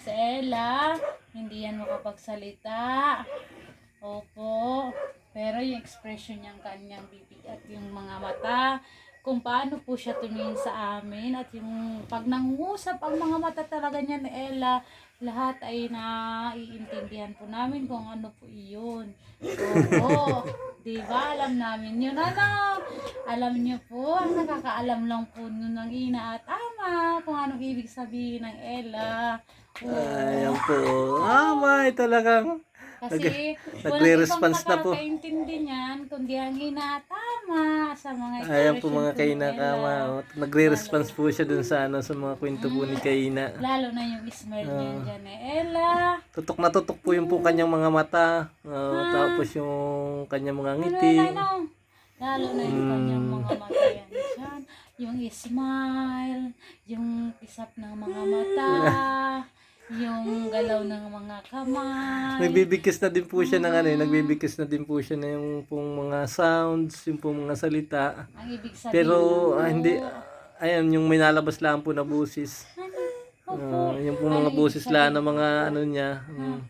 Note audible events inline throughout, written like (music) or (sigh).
Si Ella, hindi yan makapagsalita. Opo. Pero yung expression niyang kanyang bibig at yung mga mata, kung paano po siya tumingin sa amin at yung pag nangungusap ang mga mata talaga niya ni Ella, lahat ay naiintindihan po namin kung ano po iyon. Oo, (laughs) di ba? Alam namin yun. Ano? Alam niyo po, ang nakakaalam lang po nun ng ina at ama kung anong ibig sabihin ng Ella. Oo. Ayan po. Ah, may talagang. Kasi nagre-response na po. walang ibang nakakaintindi niyan, kundi ang ina at ama sa mga Ayan po mga po ni kainakama. Ella. Oh, Nagre-response po siya dun sa ano sa mga kwento po ni Kaina. Lalo na yung smile Ah. niya dyan eh. Ella, Tutok na tutok po yung po kanyang mga mata. Oh, tapos yung kanyang mga ngiti. ano, ano, Lalo na yung Hmm. kanyang mga mata yan dyan. Yung smile, yung isap ng mga mata, (laughs) yung galaw ng mga kamay. Nagbibigkis na din po siya ng ano eh. Nagbibigkis na din po siya na yung pong mga sounds, yung pong mga salita. Ang ibig sabihin Pero ah, hindi, ayan, yung may nalabas lang po na busis. Opo. Ah, yung po mga busis lang ng mga ano niya. Mm.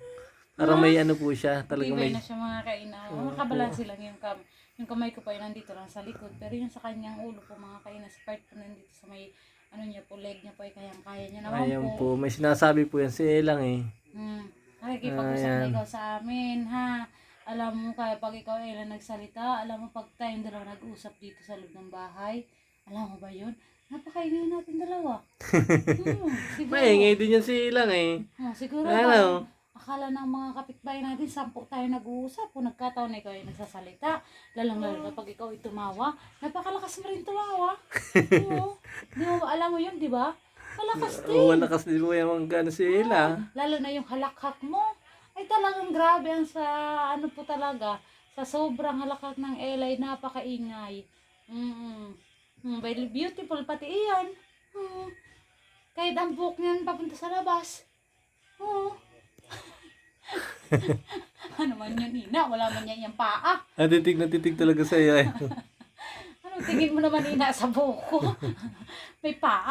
Parang may ano po siya. Talagang Tibay may, na siya mga kainaw. Makabalansi lang yung kam yung kamay ko pa yun nandito lang sa likod. Pero yung sa kanyang ulo po mga kaina, sa part po nandito sa may ano niya po, leg niya po ay kayang kaya niya naman ayan po. po. May sinasabi po yan si Elang eh. Hmm. Nakikipag-usap na Ayan. ikaw sa amin, ha? Alam mo, kaya pag ikaw ay nagsalita, alam mo, pag tayong dalawa nag-usap dito sa loob ng bahay, alam mo ba yun? Napakaingay natin dalawa. hmm, (laughs) siguro. Maingay din yan si Elang eh. Oh, siguro Ano? akala ng mga kapitbahay natin, sampu tayo nag-uusap. Kung nagkataon na ikaw ay nagsasalita, lalang lalo na pag ikaw ay tumawa, napakalakas mo rin tumawa. (laughs) Oo. Di mo alam mo yun, di ba? Malakas din. Oo, wala kasi po yung mga gano si Ela. Lalo na yung halakhak mo. Ay talagang grabe ang sa ano po talaga. Sa sobrang halakhak ng Ella ay napakaingay. Mm mm very beautiful pati iyan. Mm. Kahit ang buhok niyan papunta sa labas. Oo. (laughs) ano man yun, Ina? Wala man yan yung paa. Ah, titig na titig talaga sa iyo eh. (laughs) Tingin mo naman, Ina, sa buhok ko? (laughs) May paa.